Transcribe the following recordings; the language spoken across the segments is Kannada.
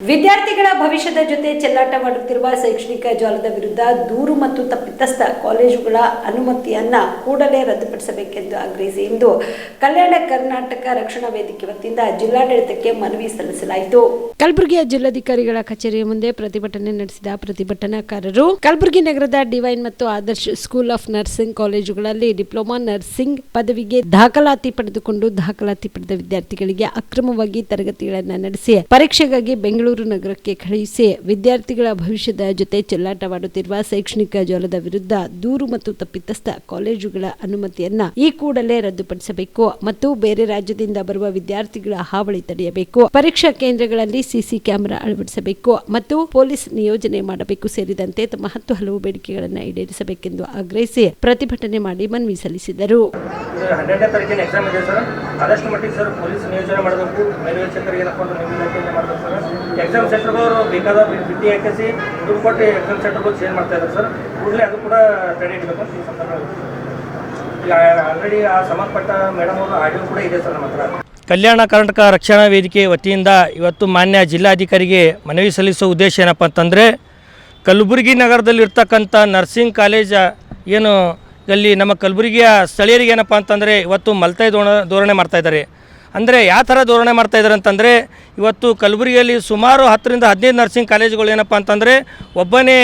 ವಿದ್ಯಾರ್ಥಿಗಳ ಭವಿಷ್ಯದ ಜೊತೆ ಚೆಲ್ಲಾಟವಾಡುತ್ತಿರುವ ಶೈಕ್ಷಣಿಕ ಜಾಲದ ವಿರುದ್ಧ ದೂರು ಮತ್ತು ತಪ್ಪಿತಸ್ಥ ಕಾಲೇಜುಗಳ ಅನುಮತಿಯನ್ನ ಕೂಡಲೇ ರದ್ದುಪಡಿಸಬೇಕೆಂದು ಆಗ್ರಹಿಸಿ ಇಂದು ಕಲ್ಯಾಣ ಕರ್ನಾಟಕ ರಕ್ಷಣಾ ವೇದಿಕೆ ವತಿಯಿಂದ ಜಿಲ್ಲಾಡಳಿತಕ್ಕೆ ಮನವಿ ಸಲ್ಲಿಸಲಾಯಿತು. ಕಲಬುರಗಿಯ ಜಿಲ್ಲಾಧಿಕಾರಿಗಳ ಕಚೇರಿಯ ಮುಂದೆ ಪ್ರತಿಭಟನೆ ನಡೆಸಿದ ಪ್ರತಿಭಟನಾಕಾರರು ಕಲಬುರಗಿ ನಗರದ ಡಿವೈನ್ ಮತ್ತು ಆದರ್ಶ್ ಸ್ಕೂಲ್ ಆಫ್ ನರ್ಸಿಂಗ್ ಕಾಲೇಜುಗಳಲ್ಲಿ ಡಿಪ್ಲೊಮಾ ನರ್ಸಿಂಗ್ ಪದವಿಗೆ ದಾಖಲಾತಿ ಪಡೆದುಕೊಂಡು ದಾಖಲಾತಿ ಪಡೆದ ವಿದ್ಯಾರ್ಥಿಗಳಿಗೆ ಅಕ್ರಮವಾಗಿ ತರಗತಿಗಳನ್ನು ನಡೆಸಿ ಪರೀಕ್ಷೆಗಾಗಿ ಬೆಂಗಳೂರು ನಗರಕ್ಕೆ ಕಳುಹಿಸಿ ವಿದ್ಯಾರ್ಥಿಗಳ ಭವಿಷ್ಯದ ಜೊತೆ ಚೆಲ್ಲಾಟವಾಡುತ್ತಿರುವ ಶೈಕ್ಷಣಿಕ ಜಾಲದ ವಿರುದ್ಧ ದೂರು ಮತ್ತು ತಪ್ಪಿತಸ್ಥ ಕಾಲೇಜುಗಳ ಅನುಮತಿಯನ್ನ ಈ ಕೂಡಲೇ ರದ್ದುಪಡಿಸಬೇಕು ಮತ್ತು ಬೇರೆ ರಾಜ್ಯದಿಂದ ಬರುವ ವಿದ್ಯಾರ್ಥಿಗಳ ಹಾವಳಿ ತಡೆಯಬೇಕು. ಪರೀಕ್ಷಾ ಕೇಂದ್ರಗಳಲ್ಲಿ ಸಿಸಿ ಕ್ಯಾಮೆರಾ ಅಳವಡಿಸಬೇಕು ಮತ್ತು ಪೊಲೀಸ್ ನಿಯೋಜನೆ ಮಾಡಬೇಕು ಸೇರಿದಂತೆ ತಮ್ಮ ಹತ್ತು ಹಲವು ಬೇಡಿಕೆಗಳನ್ನು ಈಡೇರಿಸಬೇಕೆಂದು ಆಗ್ರಹಿಸಿ ಪ್ರತಿಭಟನೆ ಮಾಡಿ ಮನವಿ ಸಲ್ಲಿಸಿದರು. ಹನ್ನೆರಡನೇ ತಾರೀಕಿನ ಎಕ್ಸಾಮ್ ಇದೆ ಸರ್. ಆದಷ್ಟು ಮಟ್ಟಿಗೆ ಸರ್ ಪೊಲೀಸ್ ನಿಯೋಜನೆ ಮಾಡಬೇಕು. ಏನಪ್ಪ ಅಂದ್ರೆ ನೀವು ಇಲಾಖೆಯಿಂದ ಮಾಡಬೇಕು ಸರ್? ಎಕ್ಸಾಮ್ ಸೆಂಟರ್ಗಳು ಬೇಕಾದ ಬಿಟ್ಟಿ ಹಾಕಿಸಿ ದುಡ್ಡು ಕೊಟ್ಟು ಎಕ್ಸಾಮ್ ಸೆಂಟರ್ಗಳು ಚೇಂಜ್ ಮಾಡ್ತಾ ಇದ್ದಾರೆ ಸರ್. ಕೂಡಲೇ ಅದು ಕೂಡ ತಡೆ ಇಡಬೇಕು ಈ ಸಂದರ್ಭದಲ್ಲಿ ಆಲ್ರೆಡಿ ಆ ಸಂಬಂಧಪಟ್ಟ ಮೇಡಮ್ ಅವರು ಆಡಿಯೋ ಕೂಡ ಇದೆ ಸರ್ ನಮ್ಮ ಹತ್ರ. ಕಲ್ಯಾಣ ಕರ್ನಾಟಕ ರಕ್ಷಣಾ ವೇದಿಕೆ ವತಿಯಿಂದ ಇವತ್ತು ಮಾನ್ಯ ಜಿಲ್ಲಾಧಿಕಾರಿಗೆ ಮನವಿ ಸಲ್ಲಿಸೋ ಉದ್ದೇಶ ಏನಪ್ಪ ಅಂತಂದರೆ, ಕಲಬುರಗಿ ನಗರದಲ್ಲಿರ್ತಕ್ಕಂಥ ನರ್ಸಿಂಗ್ ಕಾಲೇಜ ಏನು ಇಲ್ಲಿ ನಮ್ಮ ಕಲಬುರಗಿಯ ಸ್ಥಳೀಯರಿಗೆ ಏನಪ್ಪ ಅಂತಂದರೆ ಇವತ್ತು ಮಲ್ತೈ ಧೋರಣ ಧೋರಣೆ ಮಾಡ್ತಾಯಿದ್ದಾರೆ ಅಂದರೆ ಯಾವ ಥರ ಧೋರಣೆ ಮಾಡ್ತಾ ಇದ್ದಾರೆ ಅಂತಂದರೆ ಇವತ್ತು ಕಲಬುರಗಿಯಲ್ಲಿ ಸುಮಾರು ಹತ್ತರಿಂದ ಹದಿನೈದು ನರ್ಸಿಂಗ್ ಕಾಲೇಜುಗಳು ಏನಪ್ಪ ಅಂತಂದರೆ ಒಬ್ಬನೇ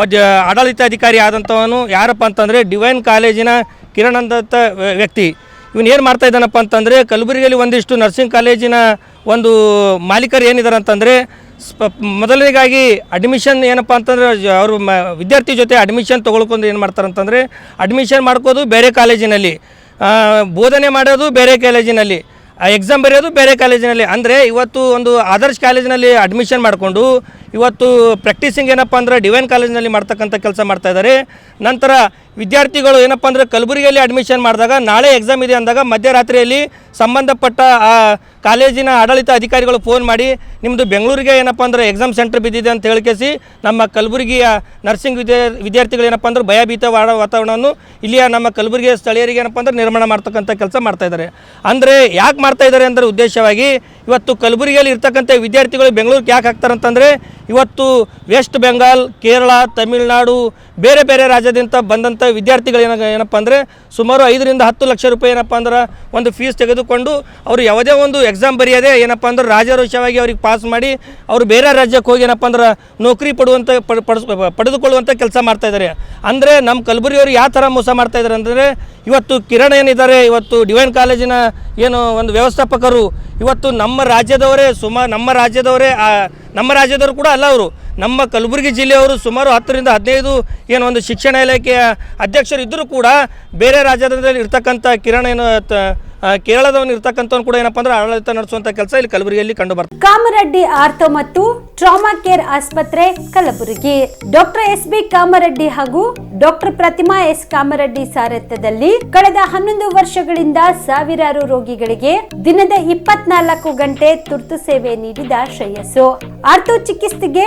ಒಬ್ಬ ಆಡಳಿತಾಧಿಕಾರಿ ಆದಂಥವನು ಯಾರಪ್ಪ ಅಂತಂದರೆ ಡಿವೈನ್ ಕಾಲೇಜಿನ ಕಿರಣ್ ವ್ಯಕ್ತಿ. ಇವನು ಏನು ಮಾಡ್ತಾ ಇದ್ದಾನಪ್ಪ ಅಂತಂದರೆ ಕಲಬುರಗಿಯಲ್ಲಿ ಒಂದಿಷ್ಟು ನರ್ಸಿಂಗ್ ಕಾಲೇಜಿನ ಒಂದು ಮಾಲೀಕರು ಏನಿದ್ದಾರೆ ಅಂತಂದರೆ ಸ್ಪ ಮೊದಲನೇಗಾಗಿ ಅಡ್ಮಿಷನ್ ಏನಪ್ಪ ಅಂತಂದ್ರೆ ಅವರು ಮ, ವಿದ್ಯಾರ್ಥಿ ಜೊತೆ ಅಡ್ಮಿಷನ್ ತೊಗೊಳ್ಕೊಂಡು ಏನು ಮಾಡ್ತಾರೆ ಅಂತಂದರೆ ಅಡ್ಮಿಷನ್ ಮಾಡ್ಕೋದು ಬೇರೆ ಕಾಲೇಜಿನಲ್ಲಿ ಬೋಧನೆ ಮಾಡೋದು ಬೇರೆ ಕಾಲೇಜಿನಲ್ಲಿ ಎಕ್ಸಾಮ್ ಬರೆಯೋದು ಬೇರೆ ಕಾಲೇಜಿನಲ್ಲಿ ಅಂದರೆ ಇವತ್ತು ಒಂದು ಆದರ್ಶ್ ಕಾಲೇಜಿನಲ್ಲಿ ಅಡ್ಮಿಷನ್ ಮಾಡಿಕೊಂಡು ಇವತ್ತು ಪ್ರಾಕ್ಟೀಸಿಂಗ್ ಏನಪ್ಪ ಅಂದರೆ ಡಿವೈನ್ ಕಾಲೇಜಿನಲ್ಲಿ ಮಾಡ್ತಕ್ಕಂಥ ಕೆಲಸ ಮಾಡ್ತಾ ಇದ್ದಾರೆ. ನಂತರ ವಿದ್ಯಾರ್ಥಿಗಳು ಏನಪ್ಪ ಅಂದರೆ ಕಲಬುರಗಿಯಲ್ಲಿ ಅಡ್ಮಿಷನ್ ಮಾಡಿದಾಗ ನಾಳೆ ಎಕ್ಸಾಮ್ ಇದೆ ಅಂದಾಗ ಮಧ್ಯರಾತ್ರಿಯಲ್ಲಿ ಸಂಬಂಧಪಟ್ಟ ಆ ಕಾಲೇಜಿನ ಆಡಳಿತ ಅಧಿಕಾರಿಗಳು ಫೋನ್ ಮಾಡಿ ನಿಮ್ಮದು ಬೆಂಗಳೂರಿಗೆ ಏನಪ್ಪ ಅಂದರೆ ಎಕ್ಸಾಮ್ ಸೆಂಟರ್ ಬಿದ್ದಿದೆ ಅಂತ ಹೇಳಿಕೆಸಿ ನಮ್ಮ ಕಲಬುರಗಿಯ ನರ್ಸಿಂಗ್ ವಿದ್ಯಾ ವಿದ್ಯಾರ್ಥಿಗಳು ಏನಪ್ಪ ಅಂದ್ರೆ ಭಯಭೀತವಾದ ವಾತಾವರಣವನ್ನು ಇಲ್ಲಿಯ ನಮ್ಮ ಕಲಬುರಗಿಯ ಸ್ಥಳೀಯರಿಗೆ ಏನಪ್ಪ ಅಂದರೆ ನಿರ್ಮಾಣ ಮಾಡ್ತಕ್ಕಂಥ ಕೆಲಸ ಮಾಡ್ತಾ ಇದ್ದಾರೆ. ಅಂದರೆ ಯಾಕೆ ಮಾಡ್ತಾ ಇದ್ದಾರೆ ಅಂದರೆ ಉದ್ದೇಶವಾಗಿ ಇವತ್ತು ಕಲಬುರಗಿಯಲ್ಲಿ ಇರ್ತಕ್ಕಂಥ ವಿದ್ಯಾರ್ಥಿಗಳು ಬೆಂಗಳೂರಿಗೆ ಯಾಕೆ ಹಾಕ್ತಾರೆ ಅಂತಂದರೆ ಇವತ್ತು ವೆಸ್ಟ್ ಬೆಂಗಾಲ್, ಕೇರಳ, ತಮಿಳುನಾಡು, ಬೇರೆ ಬೇರೆ ರಾಜ್ಯದಿಂದ ಬಂದಂಥ ವಿದ್ಯಾರ್ಥಿಗಳು ಏನ ಏನಪ್ಪ ಅಂದರೆ ಸುಮಾರು ಐದರಿಂದ ಹತ್ತು ಲಕ್ಷ ರೂಪಾಯಿ ಏನಪ್ಪ ಅಂದ್ರೆ ಒಂದು ಫೀಸ್ ತೆಗೆದುಕೊಂಡು ಅವರು ಯಾವುದೇ ಒಂದು ಎಕ್ಸಾಮ್ ಬರೆಯದೆ ಏನಪ್ಪ ಅಂದ್ರೆ ರಾಜಾರೋಷವಾಗಿ ಅವ್ರಿಗೆ ಪಾಸ್ ಮಾಡಿ ಅವರು ಬೇರೆ ರಾಜ್ಯಕ್ಕೆ ಹೋಗಿ ಏನಪ್ಪ ಅಂದ್ರೆ ನೌಕರಿ ಪಡುವಂಥ ಪಡೆದುಕೊಳ್ಳುವಂಥ ಕೆಲಸ ಮಾಡ್ತಾ ಇದ್ದಾರೆ ಅಂದರೆ ನಮ್ಮ ಕಲಬುರಗಿಯವರು ಯಾವ ಥರ ಮೋಸ ಮಾಡ್ತಾ ಇದ್ದಾರೆ ಅಂದರೆ ಇವತ್ತು ಕಿರಣ್ ಏನಿದ್ದಾರೆ, ಇವತ್ತು ಡಿವೈನ್ ಕಾಲೇಜಿನ ಏನು ಒಂದು ವ್ಯವಸ್ಥಾಪಕರು, ಇವತ್ತು ನಮ್ಮ ರಾಜ್ಯದವರೇ ಸುಮಾರು ನಮ್ಮ ರಾಜ್ಯದವರೇ ನಮ್ಮ ರಾಜ್ಯದವರು ಕೂಡ ಅಲ್ಲ ಅವರು. ನಮ್ಮ ಕಲಬುರಗಿ ಜಿಲ್ಲೆಯವರು ಸುಮಾರು ಹತ್ತರಿಂದ ಹದಿನೈದು ಏನು ಒಂದು ಶಿಕ್ಷಣ ಇಲಾಖೆಯ ಅಧ್ಯಕ್ಷರು ಇದ್ದರೂ ಕೂಡ ಬೇರೆ ರಾಜ್ಯದಲ್ಲಿ ಇರ್ತಕ್ಕಂಥ ಕಿರಣ ಏನು ಕೇರಳದವನು ಇರ್ತಕ್ಕಂಥವ್ನು ಕೂಡ ಏನಪ್ಪ ಅಂದ್ರೆ ಆಡಳಿತ ನಡೆಸುವಂತ ಕೆಲಸ ಇಲ್ಲಿ ಕಲಬುರಗಿಯಲ್ಲಿ ಕಂಡು ಬರ್ತದೆ ಕಾಮರೆಡ್ಡಿ ಆರ್ಥೋ ಮತ್ತು ಟ್ರಾಮಾ ಕೇರ್ ಆಸ್ಪತ್ರೆ Kalaburagi. Doctor S B Kamareddy ಹಾಗೂ ಡಾಕ್ಟರ್ ಪ್ರತಿಮಾ ಎಸ್ ಕಾಮರೆಡ್ಡಿ ಸಾರಥ್ಯದಲ್ಲಿ ಕಳೆದ ಹನ್ನೊಂದು ವರ್ಷಗಳಿಂದ ಸಾವಿರಾರು ರೋಗಿಗಳಿಗೆ ದಿನದ ಇಪ್ಪತ್ನಾಲ್ಕು ಗಂಟೆ ತುರ್ತು ಸೇವೆ ನೀಡಿದ ಶ್ರೇಯಸ್ಸು. ಆರ್ಥೋ ಚಿಕಿತ್ಸೆಗೆ